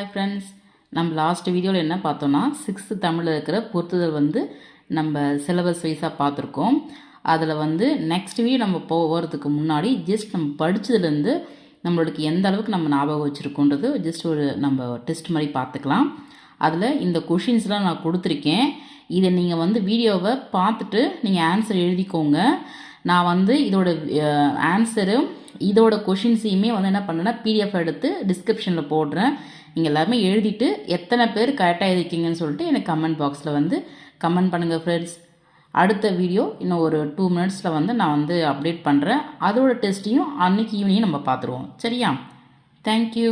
Hi friends நம்ம last வீடியோவில் என்ன பார்த்தோன்னா சிக்ஸ்த்து தமிழில் இருக்கிற பொறுத்துதல் வந்து நம்ம சிலபஸ் வைஸாக பார்த்துருக்கோம். அதில் வந்து நெக்ஸ்ட் வீடியோ நம்ம போகிறதுக்கு முன்னாடி ஜஸ்ட் நம்ம படித்ததுலேருந்து நம்மளுக்கு எந்த அளவுக்கு நம்ம ஞாபகம் வச்சுருக்கோன்றது ஜஸ்ட் ஒரு நம்ம டெஸ்ட் மாதிரி பார்த்துக்கலாம். அதில் இந்த கொஷின்ஸ்லாம் நான் கொடுத்துருக்கேன். இதை நீங்கள் வந்து வீடியோவை பார்த்துட்டு நீங்கள் ஆன்சர் எழுதிக்கோங்க. நான் வந்து இதோட ஆன்சரு இதோட கொஷின்ஸையுமே வந்து என்ன பண்ணேன்னா பிடிஎஃப் எடுத்து டிஸ்கிரிப்ஷனில் போடுறேன். நீங்கள் எல்லாருமே எழுதிட்டு எத்தனை பேர் கரெக்டாக எழுதிக்கிங்கன்னு சொல்லிட்டு எனக்கு கமெண்ட் பாக்ஸில் வந்து கமெண்ட் பண்ணுங்கள் ஃப்ரெண்ட்ஸ் அடுத்த வீடியோ இன்னும் ஒரு டூ மினிட்ஸில் வந்து நான் வந்து அப்டேட் பண்ணுறேன் அதோட டெஸ்ட்டையும் அன்றைக்கி ஈவினிங் நம்ம பார்த்துருவோம். சரியா? தேங்க்யூ